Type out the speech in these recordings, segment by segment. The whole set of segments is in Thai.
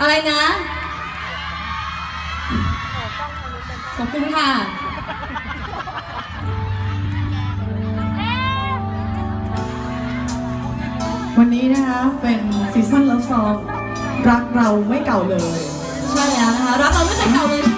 อะไรนะ ขอบคุณค่ะ วันนี้นะคะเป็นซีซั่นเลิฟซองรักเราไม่เก่าเลย ใช่แล้วนะคะรักเราไม่เคยเก่าเลย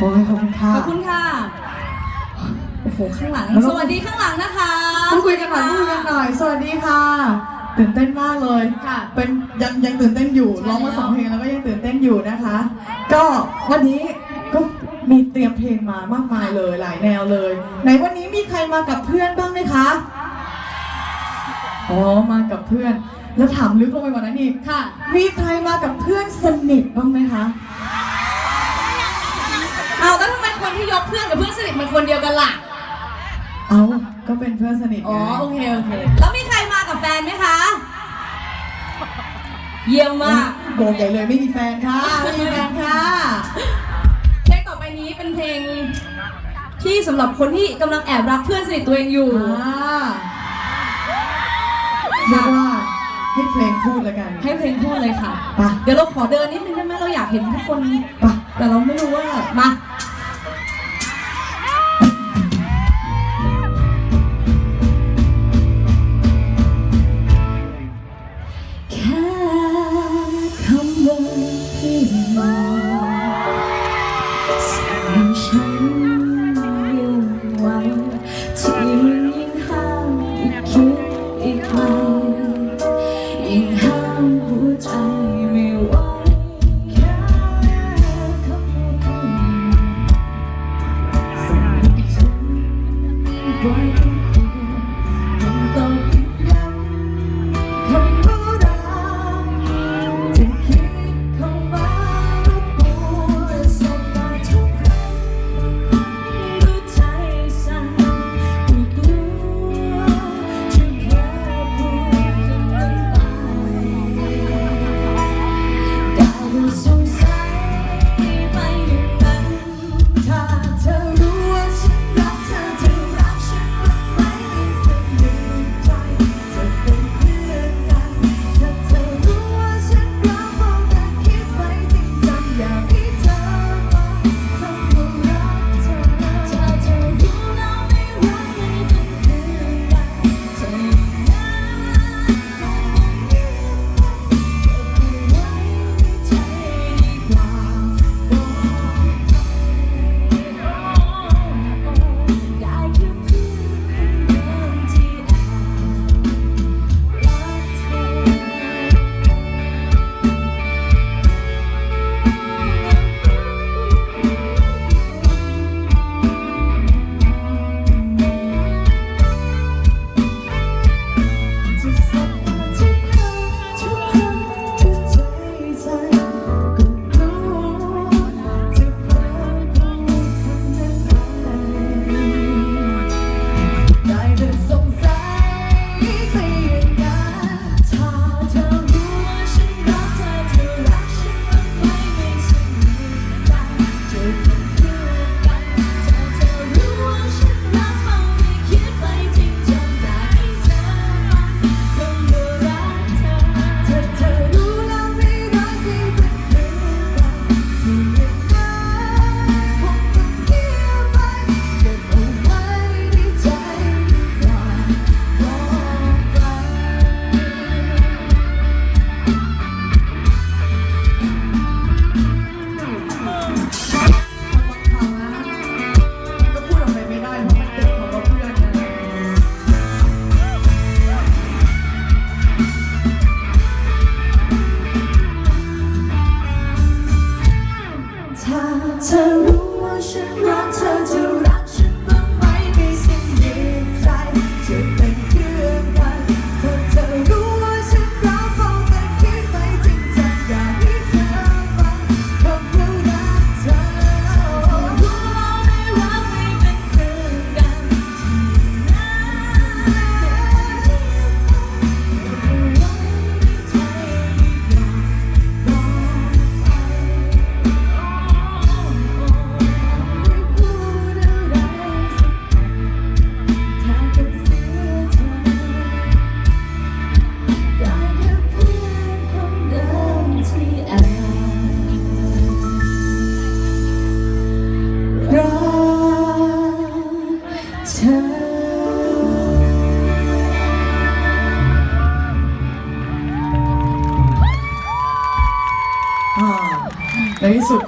โอ้ยขอบคุณค่ะขอบคุณค่ะ โอ้โหข้างหลังแล้วก็สวัสดีข้างหลังนะคะพูดคุยกันหน่อยพูดคุยกันหน่อย สวัสดีค่ะ ตื่นเต้นมากเลยค่ะ เป็นยังยังตื่นเต้นอยู่ใช่ร้องมาแล้วสองเพลงแล้วก็ยังตื่นเต้นอยู่นะคะ ก็วันนี้ก็มีเตรียมเพลงมามากมายเลยหลายแนวเลย ไหนวันนี้มีใครมากับเพื่อนบ้างไหมคะ อ๋อ มากับเพื่อน แล้วถามลึกลงไปกว่านั้นอีกค่ะ มีใครมากับเพื่อนสนิทบ้างไหมคะ ที่ยกเพื่อนกับเพื่อนสนิทมันคนเดียวกันล่ะ เอ้า ก็เป็นเพื่อนสนิทอ๋อโอเคโอเค แล้วมีใครมากับแฟนไหมคะ เยี่ยมมากโบกใหญ่เลยไม่มีแฟนค่ะไม่มีแฟนค่ะเพลงต่อไปนี้เป็นเพลง ที่สำหรับคนที่กำลังแอบรักเพื่อนสนิทตัวเองอยู่อ่าเรียกว่าให้เพลงพูดแล้วกันให้เพลงพูดเลยค่ะ ไปเดี๋ยวเราขอเดินนิดนึงได้ไหมเราอยากเห็นทุกคน ไปแต่เราไม่รู้ว่ามา Why?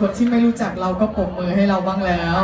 คนที่ไม่รู้จักเราก็ปรบมือให้เราบ้างแล้ว